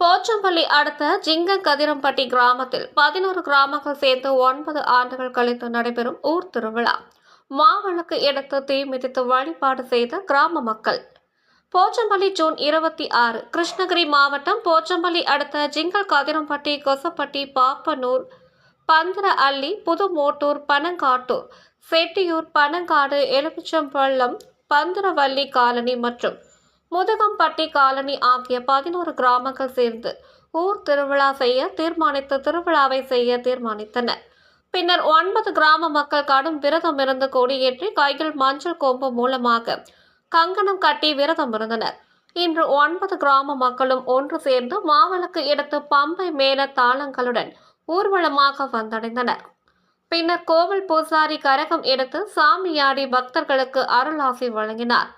போச்சம்பள்ளி அடுத்த ஜிங்க கதிரம்பட்டி கிராமத்தில் பதினோரு கிராமங்கள் சேர்ந்து ஒன்பது ஆண்டுகள் கழித்து நடைபெறும் ஊர் திருவிழா. மாவிளக்கு எடுத்து தீ மிதித்து வழிபாடு செய்த கிராம மக்கள். போச்சம்பள்ளி ஜூன் இருபத்தி ஆறு கிருஷ்ணகிரி மாவட்டம் போச்சம்பள்ளி அடுத்த ஜிங்கல் கதிரம்பட்டி கொசப்பட்டி பாப்பனூர் பந்திர அள்ளி புதுமோட்டூர் பனங்காட்டூர் செட்டியூர் பனங்காடு எலுமிச்சம்பள்ளம் பந்திரவள்ளி காலனி மற்றும் முதுகம்பட்டி காலனி ஆகிய பதினோரு கிராமங்கள் சேர்ந்து ஊர் திருவிழா செய்ய தீர்மானித்து திருவிழாவை செய்ய தீர்மானித்தனர். பின்னர் ஒன்பது கிராம மக்கள் கடும் விரதம் இருந்து கொடியேற்றி கையில் மஞ்சள் கோம்பு மூலமாக கங்கணம் கட்டி விரதம் இருந்தனர். இன்று ஒன்பது கிராம மக்களும் ஒன்று சேர்ந்து மாவிளக்கு எடுத்து பம்பை மேல தாளங்களுடன் ஊர்வலமாக வந்தடைந்தனர். பின்னர் கோவில் பூசாரி கரகம் எடுத்து சாமியாடி பக்தர்களுக்கு அருளாசி வழங்கினார்.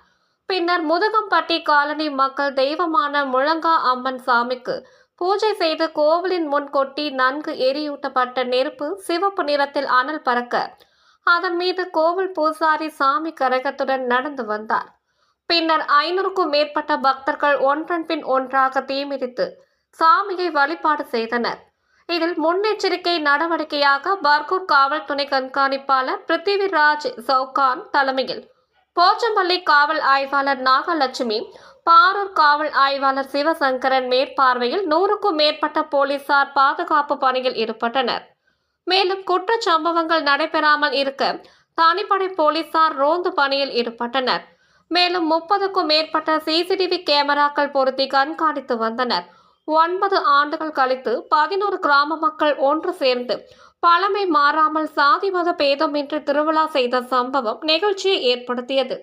பின்னர் முதுகம்பட்டி காலனி மக்கள் தெய்வமான முழங்கா அம்மன் சாமிக்கு பூஜை செய்து கோவிலின் முன் கொட்டி நன்கு எரியூட்டப்பட்ட நெருப்பு சிவப்பு நிறத்தில் அனல் பறக்க அதன் மீது கோவில் பூசாரி சாமி கரகத்துடன் நடந்து வந்தார். பின்னர் ஐநூறுக்கும் மேற்பட்ட பக்தர்கள் ஒன்றன் பின் ஒன்றாக தீமிதித்து சாமியை வழிபாடு செய்தனர். இதில் முன்னெச்சரிக்கை நடவடிக்கையாக பர்கூர் காவல் துணை கண்காணிப்பாளர் பிருத்திவிராஜ் சவுகான் தலைமையில். போச்சம்பள்ளி காவல் ஆய்வாளர் நாகலட்சுமி பாரூர் காவல் ஆய்வாளர் சிவசங்கரன் மேற்பார்வையில் நூறுக்கும் மேற்பட்ட போலீசார் பாதுகாப்பு பணியில் ஈடுபட்டனர். மேலும் குற்றச்சம்பவங்கள் நடைபெறாமல் இருக்க தனிப்படை போலீசார் ரோந்து பணியில் ஈடுபட்டனர். மேலும் முப்பதுக்கும் மேற்பட்ட சிசிடிவி கேமராக்கள் பொருத்தி கண்காணித்து வந்தனர். ஒன்பது ஆண்டுகள் கழித்து பதினோரு கிராம மக்கள் ஒன்று சேர்ந்து பழமை மாறாமல் சாதி மத பேதமின்றி திருவிழா செய்த சம்பவம் நிகழ்ச்சியை ஏற்படுத்தியது.